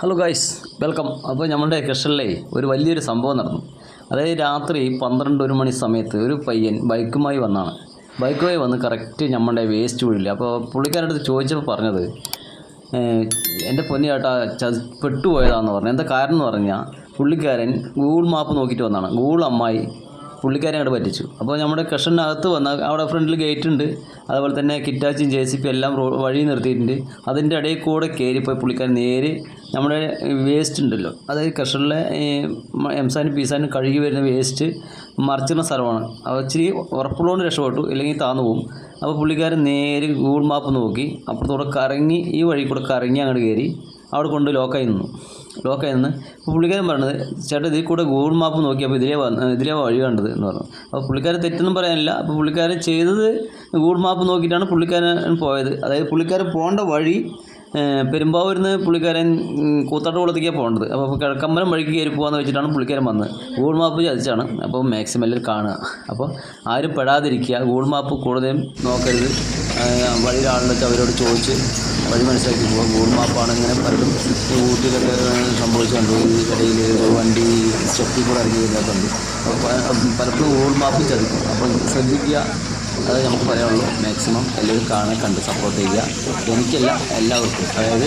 Hello guys welcome അപ്പോൾ നമ്മുടെ കൃഷ്ണനിലെ ഒരു വലിയൊരു സംഭവം നടന്നു. അതായത് രാത്രി പന്ത്രണ്ട് ഒരു മണി സമയത്ത് ഒരു പയ്യൻ ബൈക്കുമായി വന്നാണ്. ബൈക്കുമായി വന്ന് കറക്റ്റ് നമ്മുടെ വേസ്റ്റ് വീഴില്ല അപ്പോൾ പുള്ളിക്കാരുടെ അടുത്ത് ചോദിച്ചപ്പോൾ പറഞ്ഞത് എന്റെ പൊന്നിയേട്ടാ പെട്ടുപോയതാണെന്ന് പറഞ്ഞു. എന്താ കാരണം എന്ന് പറഞ്ഞാൽ പുള്ളിക്കാരൻ ഗൂഗിൾ മാപ്പ് നോക്കിയിട്ട് വന്നതാണ് ഗൂഗിൾ അമ്മായി പുള്ളിക്കാരെ അങ്ങോട്ട് പറ്റിച്ചു. അപ്പോൾ നമ്മുടെ കൃഷ്ണനകത്ത് വന്ന അവിടെ ഫ്രണ്ടിൽ ഗേറ്റ് ഉണ്ട്. അതുപോലെ തന്നെ കിറ്റാച്ചും ജെ സി പി എല്ലാം റോ വഴി നിർത്തിയിട്ടുണ്ട്. അതിന്റെ ഇടയിൽ കൂടെ കയറിപ്പോയി പുള്ളിക്കാരൻ നേരെ നമ്മുടെ വേസ്റ്റ് ഉണ്ടല്ലോ. അതായത് മ- എംസാനും പീസാനും കഴുകി വരുന്ന വേസ്റ്റ് മറിച്ചിരുന്ന സ്ഥലമാണ്. അപ്പോൾ ഇച്ചിരി ഉറപ്പുള്ളതുകൊണ്ട് രക്ഷപ്പെട്ടു ഇല്ലെങ്കിൽ താന്നു പോകും. അപ്പോൾ പുള്ളിക്കാരൻ നേരെ ഗൂഗിൾ മാപ്പ് നോക്കി. അപ്പുറത്തൂടെ കറങ്ങി ഈ വഴി കൂടെ കറങ്ങി അങ്ങോട്ട് കയറി അവിടെ കൊണ്ട് ലോക്കായി നിന്നു. ലോക്കായി നിന്ന്. അപ്പോൾ പുള്ളിക്കാരൻ പറഞ്ഞത് ചേട്ടാ ഇതിൽ കൂടെ ഗൂഗിൾ മാപ്പ് നോക്കിയപ്പോൾ ഇതിലേ വന്ന് ഇതിലേ വഴി കണ്ടത് എന്ന് പറഞ്ഞു. അപ്പോൾ പുള്ളിക്കാരൻ തെറ്റൊന്നും പറയാനില്ല. അപ്പോൾ പുള്ളിക്കാരൻ ചെയ്തത് ഗൂഗിൾ മാപ്പ് നോക്കിയിട്ടാണ് പുള്ളിക്കാരൻ പോയത്. അതായത് പുള്ളിക്കാരൻ പോകേണ്ട വഴി പെരുമ്പാവൂരിൽ നിന്ന് പുള്ളിക്കാരൻ കൂത്താട്ടുകുളത്തേക്കാണ് പോകേണ്ടത്. അപ്പോൾ കിഴക്കമ്പലം വഴിക്ക് കയറി പോകാമെന്ന് വെച്ചിട്ടാണ് പുള്ളിക്കാരൻ വന്നത്. ഗൂഗിൾ മാപ്പ് ചതിച്ചാണ്. അപ്പോൾ മാക്സിമം എല്ലാവരും കാണുക. അപ്പോൾ ആരും പെടാതിരിക്കുക. ഗൂഗിൾ മാപ്പ് കൂടുതലും നോക്കരുത്. വഴിയിൽ അവരോട് ചോദിച്ച് വഴി മനസ്സിലാക്കി. പോകും മാപ്പാണ് ഇങ്ങനെ പലരും ഊട്ടിയിലൊക്കെ സംഭവിച്ചുകൊണ്ട് ഈ കടയിൽ വണ്ടി സ്റ്റെപ്പിൽ കൂടെ ഇറങ്ങി വരുന്നതുണ്ട് അപ്പോൾ പലപ്പോഴും ഗൂഗിൾ മാപ്പ് ചതിക്കും. അപ്പം ശ്രദ്ധിക്കുക. അത് നമുക്ക് പറയാനുള്ളൂ മാക്സിമം എല്ലാവരും കാണാൻ കണ്ട് സപ്പോർട്ട് ചെയ്യുക. എനിക്കല്ല എല്ലാവർക്കും. അതായത്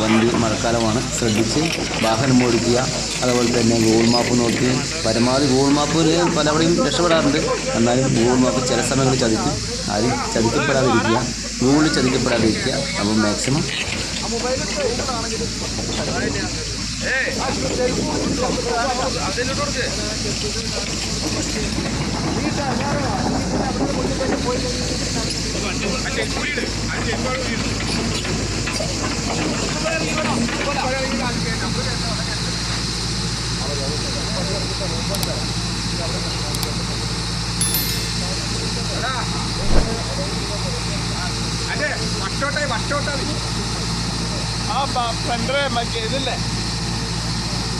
വണ്ടി മഴക്കാലമാണ്. ശ്രദ്ധിച്ച് വാഹനം ഓടിക്കുക. അതുപോലെ തന്നെ ഗൂഗിൾ മാപ്പ് നോക്കി. പരമാവധി ഗൂഗിൾ മാപ്പ് പലവിടെയും രക്ഷപ്പെടാറുണ്ട്. എന്നാലും ഗൂഗിൾ മാപ്പ് ചില സമയങ്ങളിൽ ചതിക്കും. ആരും ചതിക്കപ്പെടാതിരിക്കുക. ഗൂഗിളിൽ ചതിക്കപ്പെടാതിരിക്കുക. അപ്പോൾ മാക്സിമം അതെ വട്ടോട്ടെ വട്ടോട്ടെ ആ ഫ്രണ്ട് മറ്റേ ഇതില്ലേ?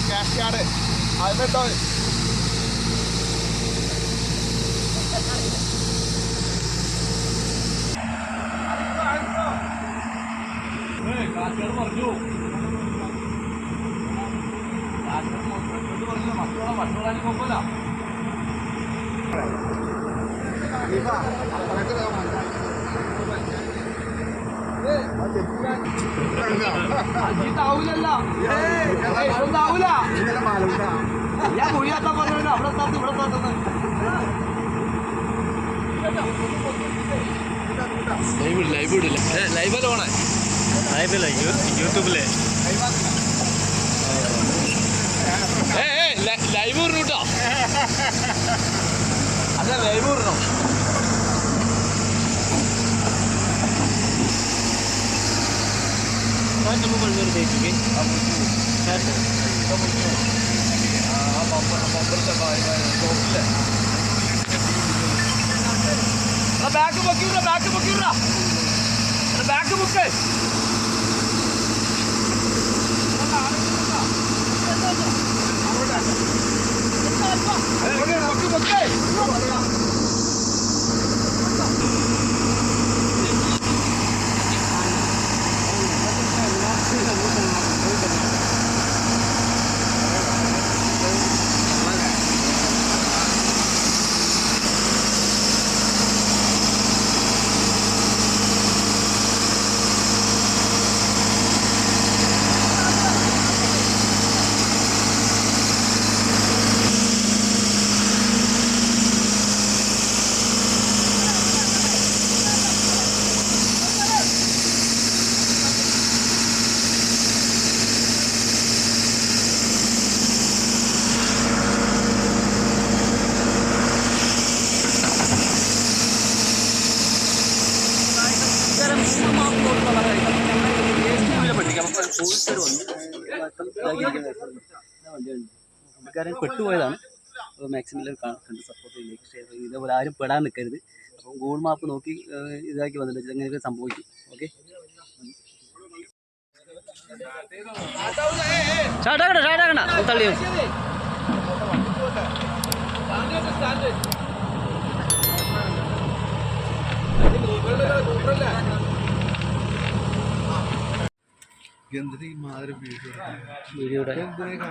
ക്യാഷ് കാർഡ് അതിലിട്ടോ ഞാൻ കുഴിയാത്താൻ പറഞ്ഞു അവിടെ സ്ഥലത്ത് ഇവിടെ സ്ഥലത്ത് ലൈവ് ലൈവ് ഇടില്ല. ലൈവല്ല ഓണേ ലൈവല്ല? യൂട്യൂബിലെ. ലൈവ് ഇടണം കേട്ടോ അതെ ലൈവ് വിടണം ബാക്ക് പൊക്കി വിട ബാക്ക് പൊക്കി വിട. ബാക്ക് പൊക്ക് പൊക്കി. പുള്ളിക്കാരൻ പെട്ടുപോയതാണ്. അപ്പോൾ മാക്സിമം കണ്ട് സപ്പോർട്ട് ചെയ്യുക ഷെയർ ഇതേപോലെ ആരും പെടാൻ നിൽക്കരുത്. അപ്പം ഗൂഗിൾ മാപ്പ് നോക്കി ഇതാക്കി വന്നിട്ട് ഇതെങ്ങനെയൊക്കെ സംഭവിക്കും. ഓക്കെ? ഷാട്ടാക്കണ്ട ഷാട്ടാക്കണ്ട തള്ളിയോ? എന്തിനാ മാതൃ മാതിരി വീഡിയോ വീഡിയോയുടെ എന്തിനാ